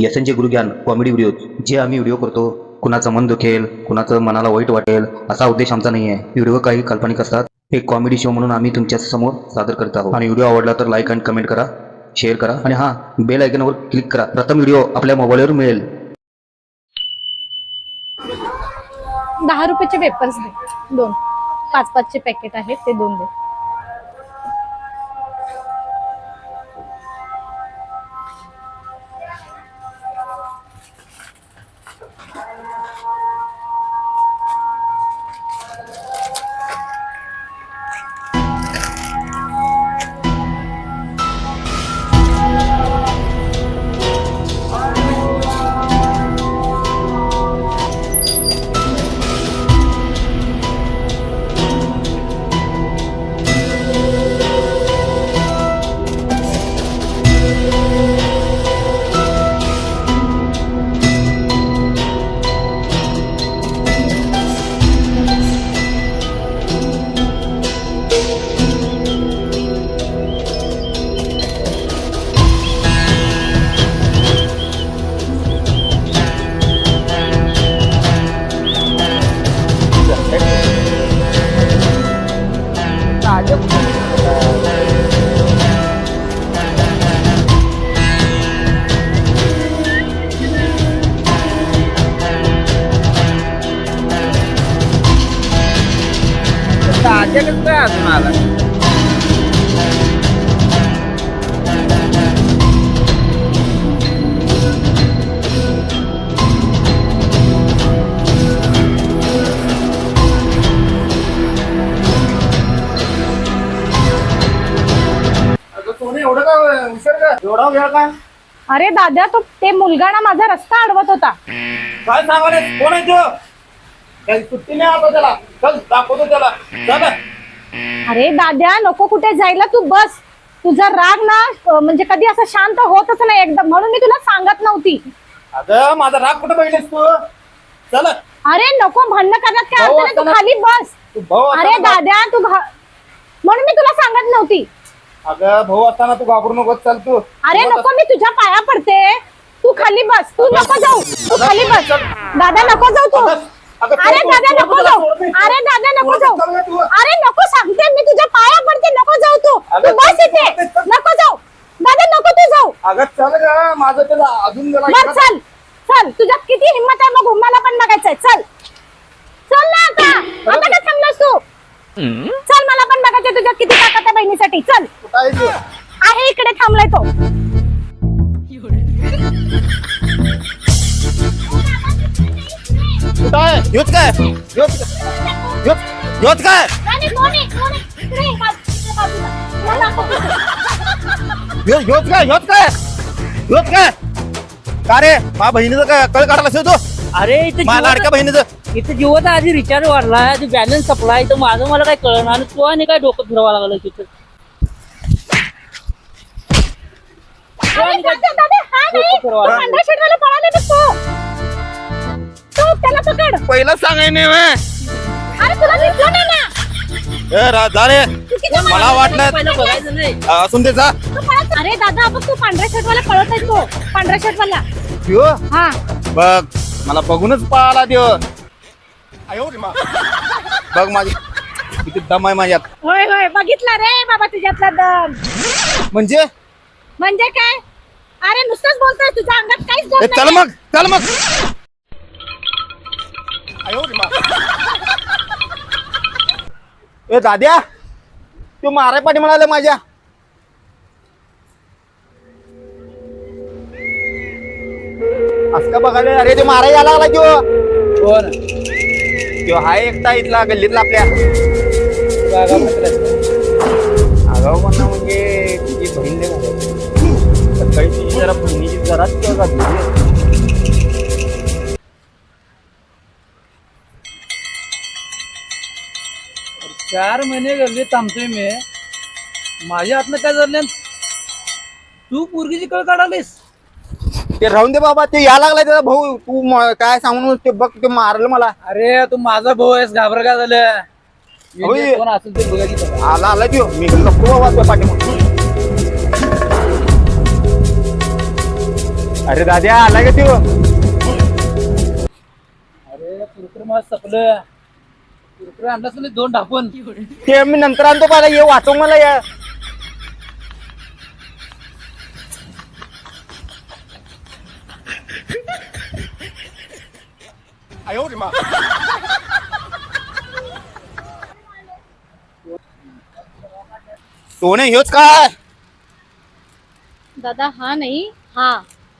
यशनचे गुरुज्ञान comedy video जे आम्ही video करतो कुणाचं मन दुखेल कुणाचं मनाला वाईट वाटेल असा उद्देश आमचा नाही आहे व्हिडिओ काही काल्पनिक असतात. एक कॉमेडी शो म्हणून आम्ही तुमच्यासमोर सादर करत आहोत. आणि व्हिडिओ आवडला तर लाईक अँड कमेंट करा शेअर करा आणि हां बेल आयकनवर क्लिक करा. प्रथम व्हिडिओ आपल्या मोबाईलवर मिळेल. दहा रुपयाचे पेपर्स दे. दोन. पाच पाचचे पॅकेट आहेत ते दोन दे. कसं काय अजून आला. अगं सोने एवढं का उशीर का? एवढा वेळ का? अरे दादा तो ते मुलगा ना माझा रस्ता अडवत होता. काय सांगाले कोण आहे तो? काही सुट्टी नाही आता त्याला. चल दाखवतो त्याला. चल. अरे दाद्या नको कुठे जायला तू बस. तुझा राग ना म्हणजे कधी असं शांत होतच नाही एकदम. म्हणून मी तुला सांगत नव्हती. अगं माझा राग कुठं बघितलीस तू? चल. अरे नको भांडणं करण्यात काय भाऊ अर्थ नाही तू असताना- खाली बस. तू भाऊ अरे असताना- दाद्या तू घा- म्हणून मी तुला सांगत नव्हती. अगं भाऊ असताना तू घाबरू नको चल तू. अरे नको मी तुझ्या पाया पडते. तू खाली बस. तू नको जाऊ. तू खाली बस. दादा नको जाऊ तू. अरे दादा नको जाऊ. अरे दादा नको जाऊ. अरे नको सांगते मी तुझ्या पाया पडते नको जाऊ तू. तू बस इथे. नको जाऊ. दादा नको तू जाऊ. अगं चल ग माझं त्याला अजून जरा बर चल. चल तुझ्यात किती हिंमत आहे बघू. मला पण बघायचंय. चल. चल ना आता. आता काय थांबलास तू? चल मला पण बघायचंय तुझ्यात किती ताकद आहे बहिणीसाठी. चल? आहे इकडे थांबलाय तो. इकडे ये, बा- इकडे बाजूला. मला दाखव. ह्यो- ह्योच काय? ह्योच काय? ह्योच काय? का रे? माझ्या बहिणीचं काय कळ काढायला असेल तो? अरे इथे माझ्या लाडक्या बहिणीचं. इथे जीवाचा आधी रिचार्ज वाढला ते बॅलन्स सप्लाय तर माझं मला काय कळणार आणि तू आणि काय डोकं फिरवा लागलं तिथे अरे दादा, दादा, हा नाही. डोकं फिरवा तो पहिला सांगाय नाही व्हय. अरे तुला दिसलं नाही ना. ए रा- जा रे. चुकीचं मला. वाटलं पहिलं बघायचं नाही. असून दे जा. तो पळत- अरे दादा बघ तू पांढऱ्या शर्टवाला पळत आहे तो. पांढऱ्या शर्टवाला ह्यो हा. बघ मला बघूनच पळाला देव बघ माझी किती दम आहे माझ्यात. होय होय बघितला रे बाबा तुझ्यातला दम. म्हणजे? म्हणजे काय? अरे नुसतंच बोलतोय तुझ्या अंगात काहीच ए, दम चल नाही. मग चल मग. ए दाद्या तू माराय पाठी म्हणाले माझ्या. असं का बघाले अरे ते माराय यायला लागला त्यो. कोण? त्यो हाय एकटा इथला गल्लीतला आपल्या. आगाऊ म्हणणं म्हणजे तुझी बहीण नाही. सकाळी तुझी जरा बहिणीची जरा किंवा चार महिने गल्ली थांबतोय मी. माझ्या हातनं काय झालं तू पोरगीची कळ काढालीस ते राहून दे बाबा ते या लागलाय त्याचा भाऊ. तू म- काय सांगून ते बघ ते मारलं मला. अरे तू माझा भाऊ आहेस घाबर का झालं होय. कोण असेल ते बघायची आला आला त्यो. मी नको बाबा त्या पाठीमाग. अरे दाद्या आला का तू अरे कुरकुर मला सपलं. आणलास नाही दोन ढापून. ते मी नंतर आणतो पहिला ये वाचव मला या. सोने ह्योच काय? दादा हा नाही हा.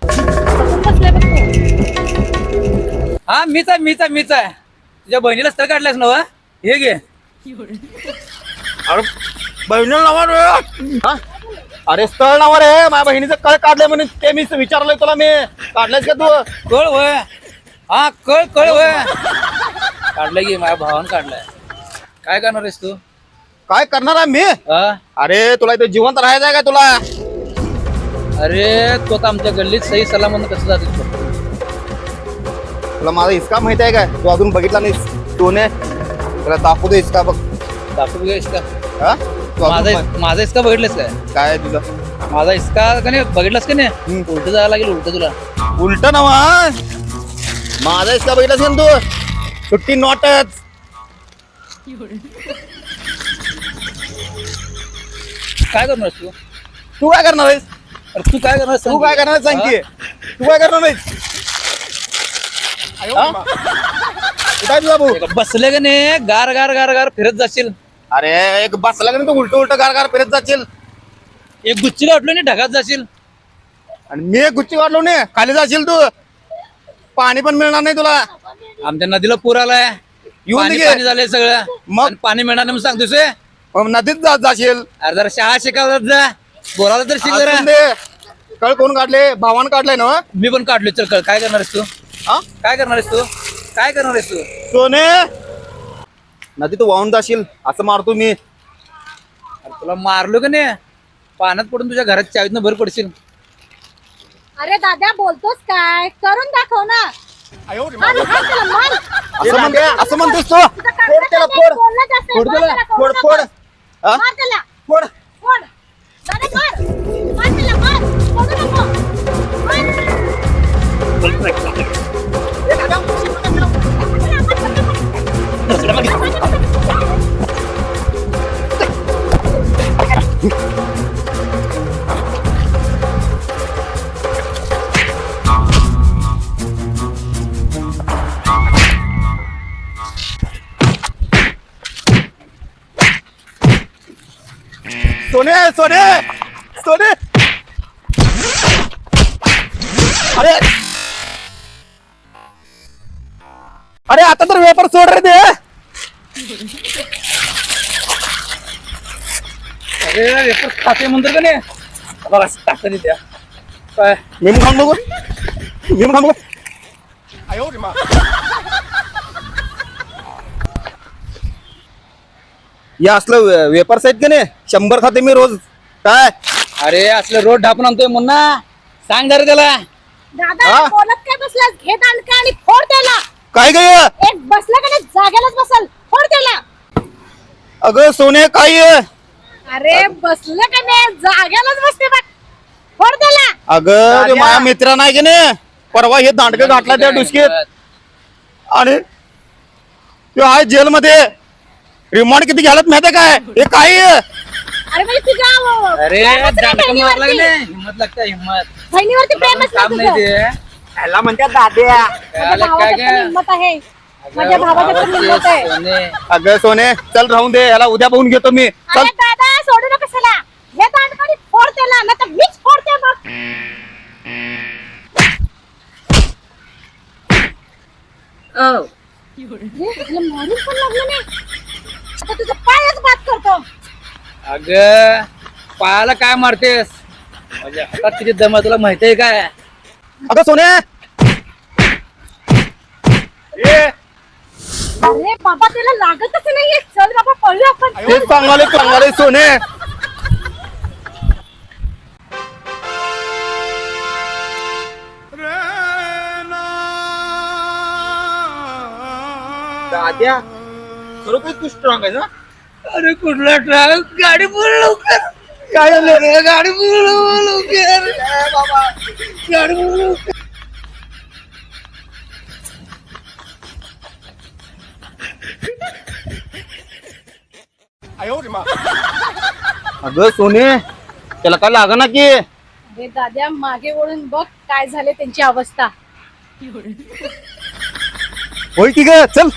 बसून बसलाय बघ तू. हा मीच आहे मीच आहे मीच आहे. तुझ्या बहिणीला स्थळ काढल्यास ना वा? हे घे. अरे बहिणीला नावा रे. हा? अरे स्थळ नावा रे. माझ्या बहिणीचं कळ काढलंय म्हणून ते मी विचारलंय तुला मी. काढलंयस का तू? कळ वय. हा कळ कळ वय. काढलंय की माझ्या भावानं काढलाय. काय करणार आहेस तू? काय करणार आहे मी? हा? अरे तुला इथे जिवंत राहायचं आहे का तुला? अरे तो आमच्या गल्लीत सही सलाम म्हणून कसं बघ. तुला माझा हिसका माहिती आहे काय? तू अजून बघितला नाही सोने तुला दाखवतो हिसका बघ. दाखवू घे इसका हा? तू अजून माझा माझा इसका बघितलंस काय? काय आहे तुझं? माझा इसका का नाही? बघितलास का नाही? हम्म. उलट जायला लागेल उलट तुला. उलट ना माझा हिसका बघितलास का ना तू? सुट्टी नॉटच. काय करणार तू? तू काय करणार आहेस? अरे तू काय करणार तू काय करणार सांग की. तू काय करणार आहेस? हा? कुठं आहे तुझा भाऊ बसले का नाही? गार गार गार गार फिरत जाशील. अरे एक बसला का नाही तू? उलट उलट गार गार फिरत जाशील. एक गुच्ची गाठलो नाही ढगात जाशील. आणि मी एक गुच्ची वाढलो नाही. खाली जाशील तू. पाणी पण मिळणार नाही तुला. आमच्या नदीला पूर आलाय. येऊन पाणी दे. पाणी झालंय सगळं. मग? पाणी मिळणार नाही म्हणून सांगतोस हे? मग नदीत जा जाशील. अरे जरा शाळा शिकायला जा. बोलायला तर शिक जरा. असून दे. कळ कोण काढले? भावान काढलाय ना मी पण काढलो चल कळ. काय करणार आहेस तू? हा? काय करणार आहेस तू? काय करणार आहेस तू? सोने! नदीत वाहून जाशील असं मारतो मी. अरे तुला मारलो का नाही? पाण्यात पडून तुझ्या घरात चावीतनं भर पडशील. अरे दादा बोलतोस काय? करून दाखव ना. मार, मार त्याला, मार. असं म्हणते असं म्हणतेस तू? तुझं फोड त्याला फोड. फोड मार त्याला त्याला, फोड फोड नको. हा? मार त्याला. फोड. फोड. दादा मार. मार त्याला मार. सोडू नको. मार. सोने सोने सोने अरे अरे आता तर वेपर सोड रे ते अरे वेपर खाते म्हणतो का नाही बघा टाकत त्या काय मी मग बघू मी मग बघू या असलं वेपर्स आहेत का नाही? शंभर खाते मी रोज. काय? अरे असलं रोड ढापून आणतोय मुन्ना. सांग जरा त्याला. दादा हा? बोलत काय बसलास? घे दांडका आणि फोड त्याला. काय काय एक बसला का नाही? जागेलाच बसल. फोड त्याला. अगं सोने काय आहे? अरे बसलं का नाही? जागेलाच बसते बघ फोड त्याला. अगं ते माझ्या मित्रा नाही की नाही? परवा हे दांडकं घातला त्या डुसकीत. आणि तो आहे जेलमध्ये. रिमांड किती घ्यायला माहिती काय? हे काय आहे? अरे म्हणजे तुझ्या अरे प्रेमच नाही दांडकं मारला की बहिणीवरती. नाही हिंमत लागते बहिणीवरती प्रेमच काम नाही नाही तुझं. ते ह्याला म्हणतात दाद्या. माझ्या काय काय हिंमत आहे. माझ्या भावाच्यात पण हिंमत आहे. सोने. अगं सोने चल राहून दे याला उद्या बघून घेतो मी. चल. अरे दादा सोडू नका त्याला हे दांडकानी फोड त्याला नाही तर मीच फोडते मग. हे, तुला मारून पण लागलं नाही. आता तुझं पायच बात करतो. अग पायाला काय मारतेस? म्हणजे हातात किती दम आहे तुला माहिती आहे काय? अगं सोने ए, अरे बाबा त्याला लागतच नाहीये. चल बाबा पळू आपण. तेच सांगाले सांगाले सोने दाद्या खरोखर तू स्ट्रॉंग आहे ना अरे कुठला ट्रॅव्हल गाडी बोल लवकर. काय झालं रे? गाडी बोलव, लवकर. ए, बाबा गाडी बोलव. अगं सोने त्याला काय लाग ना की? अरे दाद्या मागे वळून बघ काय झाले त्यांची अवस्था. होय की ग? चल.